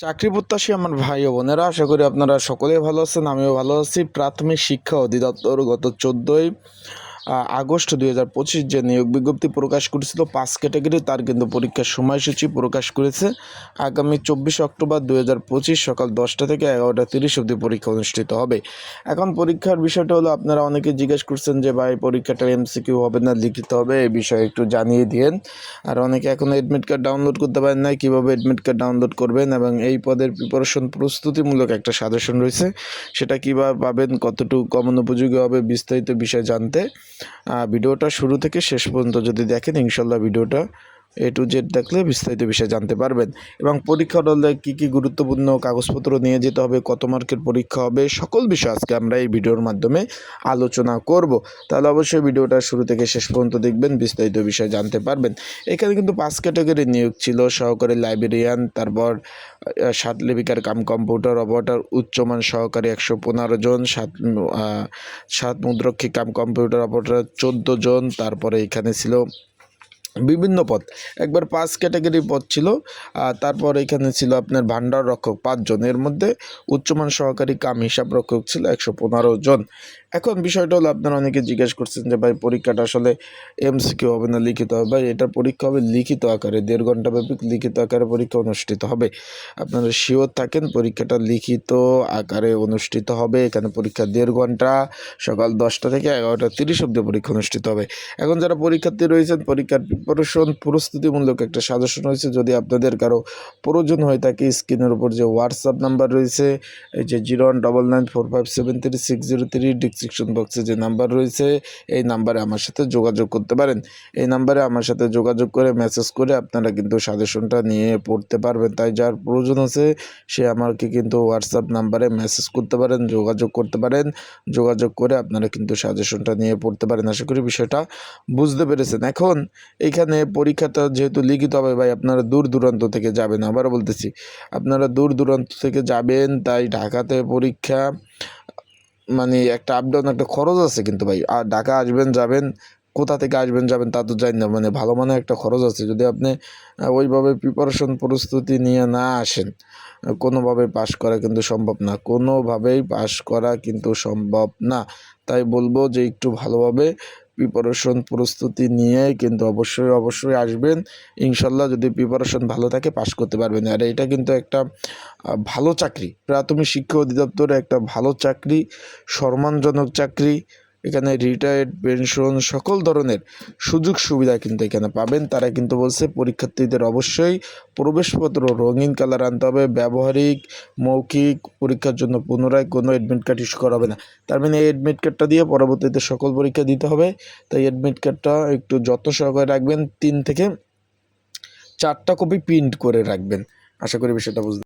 চাকরি প্রত্যাশী আমার ভাই ও বোনেরা, আশা করি আপনারা সকলেই ভালো আছেন, আমিও ভালো আছি। প্রাথমিক শিক্ষা অধিদপ্তর গত চোদ্দোই আগস্ট দুই হাজার পঁচিশ যে নিয়োগ বিজ্ঞপ্তি প্রকাশ করেছিল, পাঁচ ক্যাটাগরি তার কিন্তু পরীক্ষার সময়সূচি প্রকাশ করেছে। আগামী চব্বিশে অক্টোবর দুই হাজার পঁচিশ সকাল দশটা থেকে এগারোটা তিরিশ অবধি পরীক্ষা অনুষ্ঠিত হবে। এখন পরীক্ষার বিষয়টা হলো, আপনারা অনেকে জিজ্ঞেস করছেন যে, ভাই, পরীক্ষাটা এমসিকিউ হবে না, লিখিত হবে? এই বিষয়ে একটু জানিয়ে দিন আর অনেকে এখন অ্যাডমিট কার্ড ডাউনলোড করতে পারেন না কীভাবে অ্যাডমিট কার্ড ডাউনলোড করবেন এবং এই পদের প্রিপারেশন প্রস্তুতিমূলক একটা সাজেশন রয়েছে। সেটা কীভাবে পাবেন, কতটুকু কমন উপযোগী হবে, বিস্তারিত বিষয় জানতে ভিডিওটা শুরু থেকে শেষ পর্যন্ত যদি দেখেন ইনশাল্লাহ ভিডিওটা এ টু জেড দেখলে বিস্তারিত বিষয়ে জানতে পারবেন। এবং পরীক্ষা হলে কী কী গুরুত্বপূর্ণ কাগজপত্র নিয়ে যেতে হবে, কত মার্কের পরীক্ষা হবে, সকল বিষয় আজকে আমরা এই ভিডিওর মাধ্যমে আলোচনা করব। তাহলে অবশ্যই ভিডিওটা শুরু থেকে শেষ পর্যন্ত দেখবেন, বিস্তারিত বিষয় জানতে পারবেন। এখানে কিন্তু পাঁচ ক্যাটাগরি নিয়োগ ছিল, সহকারী লাইব্রেরিয়ান, তারপর সাত লিপিকার কাম কম্পিউটার অপারেটর উচ্চমান সহকারী একশো পনেরো জন, সাত সাত মুদ্রক্ষী কাম কম্পিউটার অপারেটর চোদ্দ জন, তারপরে এখানে ছিল বিভিন্ন পদ। একবার পাঁচ ক্যাটাগরি পদ ছিল তারপর এখানে ছিল আপনার ভান্ডার রক্ষক পাঁচজন এর মধ্যে উচ্চমান সহকারী কাম হিসাব রক্ষক ছিল একশো পনেরো জন। এখন বিষয়টা হলো, আপনারা অনেকে জিজ্ঞেস করছেন যে, ভাই, পরীক্ষাটা আসলে এমসিকিউ হবে না লিখিত হবে? ভাই এটা পরীক্ষা হবে লিখিত আকারে, দেড় ঘণ্টা ব্যাপী লিখিত আকারে পরীক্ষা অনুষ্ঠিত হবে। আপনারা শিওর থাকেন পরীক্ষাটা লিখিত আকারে অনুষ্ঠিত হবে। এখানে পরীক্ষা দেড় ঘণ্টা, সকাল দশটা থেকে এগারোটা তিরিশ অব্দি পরীক্ষা অনুষ্ঠিত হবে। এখন যারা পরীক্ষার্থী রয়েছেন, পরীক্ষার প্রিপারেশন প্রস্তুতিমূলক একটা সাজেশন রয়েছে। যদি আপনাদের কারও প্রয়োজন হয়ে থাকে স্ক্রিনের উপর যে হোয়াটসঅ্যাপ নাম্বার রয়েছে, এই যে zero one double nine four five seven three six zero three description বক্সে যে নাম্বার রয়েছে, এই নাম্বারে আমার সাথে যোগাযোগ করতে পারেন। এই নাম্বারে আমার সাথে যোগাযোগ করে মেসেজ করে আপনারা কিন্তু সাজেশনটা নিয়ে পড়তে পারবেন। তাই যার প্রয়োজন আছে, সে আমাকে কিন্তু হোয়াটসঅ্যাপ নাম্বারে মেসেজ করতে পারেন, যোগাযোগ করতে পারেন। যোগাযোগ করে আপনারা কিন্তু সাজেশনটা নিয়ে পড়তে পারেন। আশা করি বিষয়টা বুঝতে পেরেছেন। এখন এইখানে পরীক্ষাটা যেহেতু লিখিত হবে, ভাই, আপনারা দূর দূরান্ত থেকে যাবেন। আবারও বলতেছি, আপনারা দূর দূরান্ত থেকে যাবেন, তাই ঢাকাতে পরীক্ষা মানে একটা আপ ডাউন একটা খরচ আছে কিন্তু ভাই। আর ঢাকা আসবেন, যাবেন, কোথা থেকে আসবেন, যাবেন তা তো জানি না মানে ভালো মানে একটা খরচ আছে। যদি আপনি ওইভাবে প্রিপারেশন প্রস্তুতি নিয়ে না আসেন কোনোভাবে পাশ করা কিন্তু সম্ভব না। কোনোভাবেই পাশ করা কিন্তু সম্ভব না। তাই বলব যে একটু ভালোভাবে প্রিপারেশন প্রস্তুতি নিয়ে কিন্তু অবশ্যই অবশ্যই আসবেন। ইনশাল্লাহ যদি প্রিপারেশন ভালো থাকে পাশ করতে পারবেন। আর এটা কিন্তু একটা ভালো চাকরি। প্রাথমিক শিক্ষা অধিদপ্তরে একটা ভালো চাকরি, সম্মানজনক চাকরি এখানে রিটায়ার্ড পেনশন সকল ধরনের সুযোগ সুবিধা কিন্তু এখানে পাবেন। তারা কিন্তু বলছে পরীক্ষার্থীদের অবশ্যই প্রবেশপত্র, রঙিন কালার আনতে হবে, ব্যবহারিক, মৌখিক পরীক্ষার জন্য পুনরায় কোনো অ্যাডমিট কার্ড ইস্যু করা হবে না। তার মানে এই অ্যাডমিট কার্ডটা দিয়ে পরবর্তীতে সকল পরীক্ষা দিতে হবে। তাই অ্যাডমিট কার্ডটা একটু যত্ন সহকারে রাখবেন, তিন থেকে চারটা কপি প্রিন্ট করে রাখবেন। আশা করি বিষয়টা বুঝতে